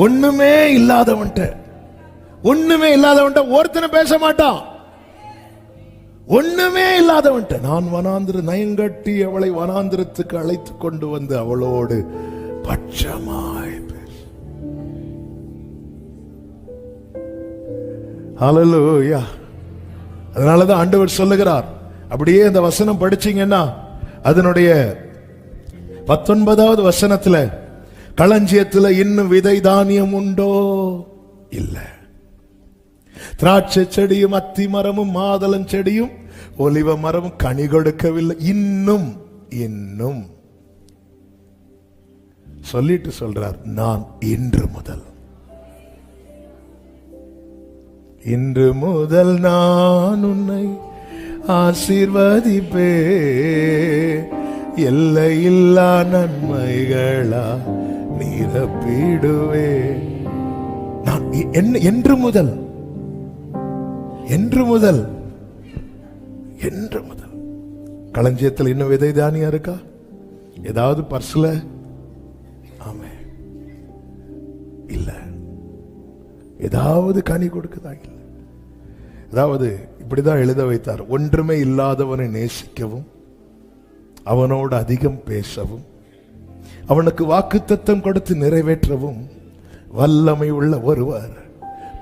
ஒண்ணுமே இல்லாதவன்ட்ட. ஒண்ணுமே இல்லாதவன்ட்ட ஒருத்தனை பேச மாட்டான். ஒண்ணுமே இல்லாதவன்ட்ட. நான் வனாந்திர நயங்கட்டி அவளை வனாந்திரத்துக்கு அழைத்து கொண்டு வந்து அவளோடு பட்சமாய் பேசு. ஹalleluya அதனாலதான் ஆண்டவர் சொல்லுகிறார். அப்படியே இந்த வசனம் படிச்சீங்கன்னா அதனுடைய பத்தொன்பதாவது வசனத்துல களஞ்சியத்துல இன்னும் விதை தானியம் உண்டோ? இல்ல. திராட்சை செடியும் அத்தி மரமும் மாதளம் செடியும் ஒலிவ மரமும் கனி கொடுக்கவில்லை. இன்னும் இன்னும். சொல்லிட்டு சொல்றார் நான் இன்று முதல். இன்று முதல் நான் உன்னை ஆசீர்வதிப்பே எல்லையில்லா நன்மைகளா நிரப்பிடுவே நான் என்ன- என்று முதல் என்று முதல் என்று முதல். களஞ்சியத்தில் இன்னும் விதை தானியா இருக்கா? ஏதாவது பர்ஸ்ல? ஆமே. இல்ல. ஏதாவது கனி கொடுக்குதா? இல்ல. அதாவது இப்படிதான் எழுத வைத்தார். ஒன்றுமே இல்லாதவனை நேசிக்கவும் அவனோடு அதிகம் பேசவும் அவனுக்கு வாக்குத்தத்தம் கொடுத்து நிறைவேற்றவும் வல்லமை உள்ள ஒருவர்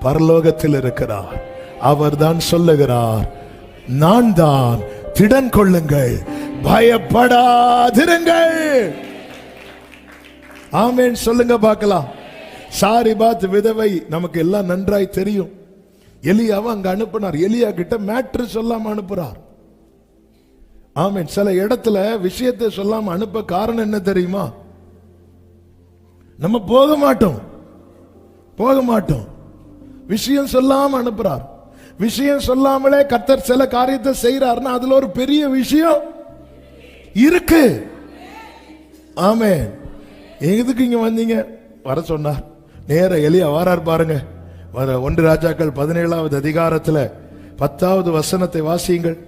பரலோகத்தில் இருக்கிறார். அவர்தான் சொல்லுகிறார் நான் தான் திடன் கொள்ளுங்கள் பயப்படாதிருங்கள். ஆமேன். சொல்லுங்க பார்க்கலாம். சாரி பாத் விதவை நமக்கு எல்லாம் நன்றாய் தெரியும். எலியாவை அங்க அனுப்பினார். எலியா கிட்ட மேட்ரு சொல்லாம அனுப்புறார். ஆமேன். சில இடத்துல விஷயத்தை சொல்லாம அனுப்ப காரணம் என்ன தெரியுமா? நம்ம போக மாட்டோம். போக மாட்டோம். விஷயம் சொல்லாம அனுப்புறார். விஷயம் சொல்லாமலே கத்தர் சில காரியத்தை செய்யறாருன்னா அதுல ஒரு பெரிய விஷயம் இருக்கு. ஆமே எதுக்கு இங்க வந்தீங்க? வர சொன்னார். நேர எலியா வாரார் பாருங்க. வர ஒன்று ராஜாக்கள் பதினேழாவது அதிகாரத்துல பத்தாவது வசனத்தை வாசியுங்கள்.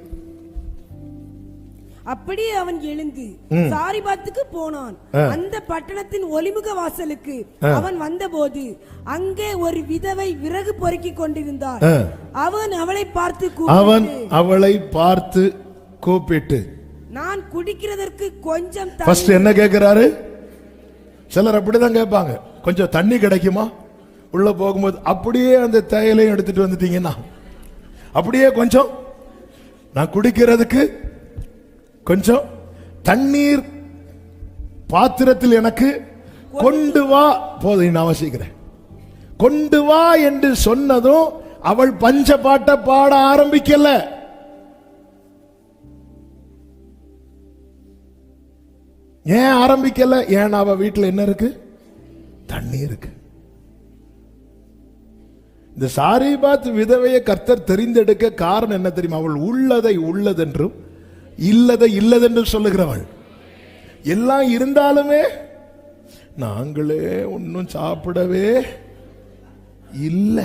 அப்படியே அவன் எழுந்து சாரிபாத்துக்கு போனான். அந்த பட்டணத்தின் ஒலிமுக வாசலுக்கு அவன் வந்தபோது அங்கே ஒரு விதவை விறகு பொறுக்கிக் கொண்டிருந்தாள் ஆ. அவன் அவளை பார்த்து அவன் அவளை பார்த்து கூப்பிட்டு நான் குடிக்கிறதற்கு கொஞ்சம் ஃபர்ஸ்ட் என்ன கேட்கிறாரு சிலர் அப்படிதான் கேட்பாங்க. கொஞ்சம் தண்ணி கிடைக்குமா? உள்ள போகும்போது அப்படியே அந்த தேயிலையும் எடுத்துட்டு வந்துட்டீங்கன்னா அப்படியே கொஞ்சம் நான் குடிக்கிறதுக்கு கொஞ்சம் தண்ணீர் பாத்திரத்தில் எனக்கு கொண்டு வா. போதும் நான் வசிக்கிறேன் கொண்டு வா என்று சொன்னதும் அவள் பஞ்ச பாட்டை பாட ஆரம்பிக்கல. ஏன் ஆரம்பிக்கல? ஏன் அவ வீட்டுல என்ன இருக்கு? தண்ணி இருக்கு. இந்த சாரிபாத் விதவையை கர்த்தர் தெரிந்தெடுக்க காரணம் என்ன தெரியுமா? அவள் உள்ளதை உள்ளதென்றும் இல்லதை இல்லதென்று சொல்லுகிறவள். எல்லாம் இருந்தாலுமே நாங்களே ஒன்றும் சாப்பிடவே இல்லை.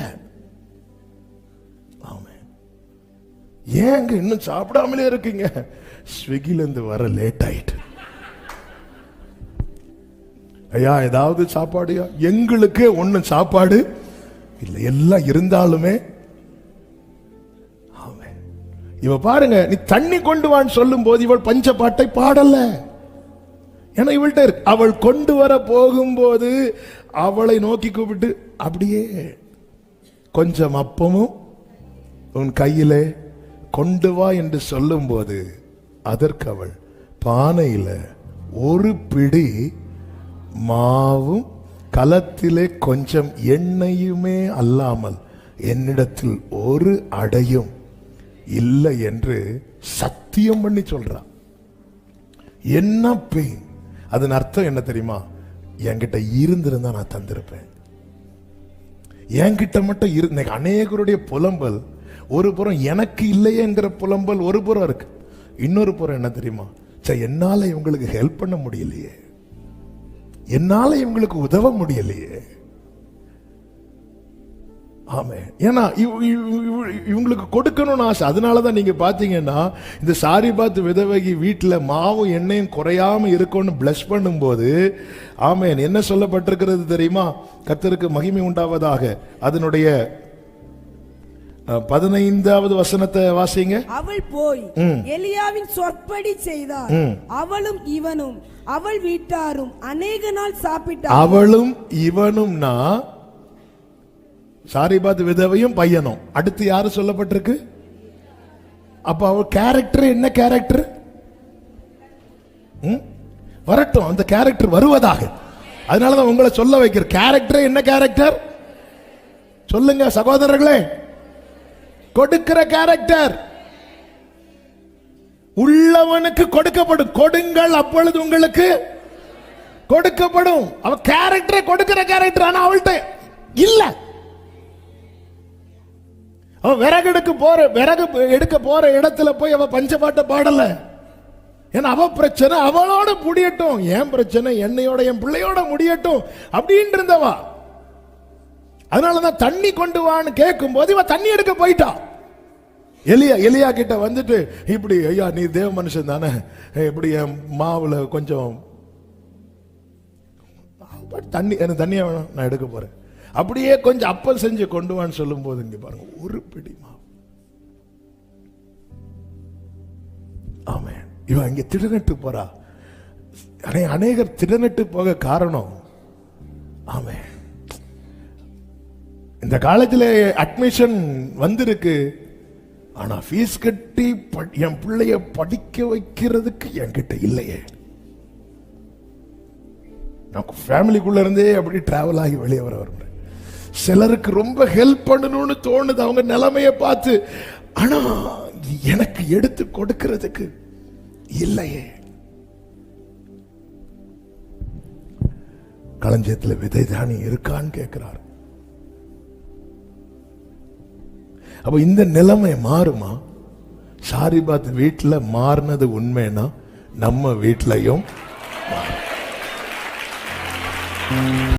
ஏன் ஏங்க இன்னும் சாப்பிடாமலே இருக்கீங்க? ஸ்விக்கில இருந்து வர லேட் ஆயிட்டு. ஐயா ஏதாவது சாப்பாடுயா? எங்களுக்கு ஒன்றும் சாப்பாடு இல்லை. எல்லாம் இருந்தாலுமே இவ பாருங்க நீ தண்ணி கொண்டு வான்னு சொல்லும் போது இவள் பஞ்ச பாட்டை பாடல. ஏன்னா இவள்கிட்ட இருக்கு. அவள் கொண்டு வர போகும்போது அவளை நோக்கி கூப்பிட்டு அப்படியே கொஞ்சம் அப்பமும் உன் கையிலே கொண்டு வா என்று சொல்லும்போது அதற்கு அவள் பானையில் ஒரு பிடி மாவும் களத்திலே கொஞ்சம் எண்ணெயுமே அல்லாமல் என்னிடத்தில் ஒரு அடையும். இல்லை என்று சத்தியம் பண்ணி சொல்றா. என்ன பெயின் அதன் அர்த்தம் என்ன தெரியுமா? என்கிட்ட இருந்திருந்தா நான் தந்திருப்பேன். என்கிட்ட மட்டும் இரு இன்னைக்கு அநேகருடைய புலம்பல் ஒரு புறம் எனக்கு இல்லையேங்கிற புலம்பல் ஒரு புறம் இருக்கு. இன்னொரு புறம் என்ன தெரியுமா? சே என்னால் இவங்களுக்கு ஹெல்ப் பண்ண முடியலையே. என்னால் இவங்களுக்கு உதவ முடியலையே. ஆமே. ஏன்னா இவ- இவ- இவ- இவங்களுக்கு கொடுக்கணும்னு ஆசை. அதனால தான் நீங்க பாத்தீங்கன்னா இந்த சாரிபாத் விதவகி வீட்டுல மாவும் எண்ணெயும் குறையாம இருக்கும்னு பிளஸ் பண்ணும்போது ஆமேன். என்ன சொல்லப்பட்டிருக்கிறது தெரியுமா? கர்த்தருக்கு மகிமை உண்டாவதாக. அதனுடைய பதினைந்தாவது வசனத்தை வாசிங்க. அவள் போய் எலியாவின் சொற்படி செய்தார் அவளும் இவனும். அவள் வீட்டாரும் அநேக நாள் சாப்பிட்டார் அவளும் இவனும்னா சாரிபாத் விதவையும் பையனும். அடுத்து யாரு சொல்லப்பட்டிருக்கு? அப்ப அவள் கேரக்டர் என்ன கேரக்டர் வரட்டும் அந்த கேரக்டர் வருவதாக. அதனாலதான் உங்களை சொல்ல வைக்கிற கேரக்டர் என்ன கேரக்டர் சொல்லுங்க சகோதரர்களே. கொடுக்கிற கேரக்டர் உள்ளவனுக்கு கொடுக்கப்படும். கொடுங்கள் அப்பொழுது உங்களுக்கு கொடுக்கப்படும். அவ கேரக்டரை கொடுக்கிற கேரக்டர் ஆனா அவள்கிட்ட இல்லை. விறகு எடுக்க போற விறகு எடுக்க போற இடத்துல போய் அவ பஞ்சபாட்டை பாடல. ஏன்னா அவ பிரச்சனை அவளோட முடியட்டும். என் பிரச்சனை? என்னையோட என் பிள்ளையோட முடியட்டும் அப்படின்னு இருந்தவா அதனாலதான் தண்ணி கொண்டு வான்னு கேட்கும் போது இவ தண்ணி எடுக்க போயிட்டா. எலியா எலியா கிட்ட வந்துட்டு இப்படி ஐயா நீ தேவ மனுஷன் தானே. இப்படி என் மாவுல கொஞ்சம் தண்ணி எனக்கு தண்ணியா வேணும்? நான் எடுக்க போறேன். அப்படியே கொஞ்சம் அப்பல் செஞ்சு கொண்டு வான்னு சொல்லும் போது இங்க பாருங்க ஒரு பிடி மாவு. ஆமே இவன் இங்க திடநட்டு போறா. அநேகர் திடநட்டு போக காரணம். ஆமே இந்த காலேஜில் அட்மிஷன் வந்திருக்கு. ஆனால் ஃபீஸ் கட்டி என் பிள்ளைய படிக்க வைக்கிறதுக்கு என்கிட்ட இல்லையே. நான் ஃபேமிலிக்குள்ளே இருந்தே அப்படி ட்ராவல் ஆகி வெளியே வர வரேன் சிலருக்கு ரொம்ப ஹெல்ப் பண்ணணும்னு தோணுது. அவங்க நிலைமையை பார்த்து ஆனா எனக்கு எடுத்து கொடுக்கிறதுக்கு இல்லையே. களஞ்சியத்துல விதை தானி இருக்கான்னு கேட்கிறார் அப்ப இந்த நிலைமை மாறுமா? சாரிபாத் வீட்டில் மாறினது உண்மைன்னா நம்ம வீட்டிலையும் மாறும்.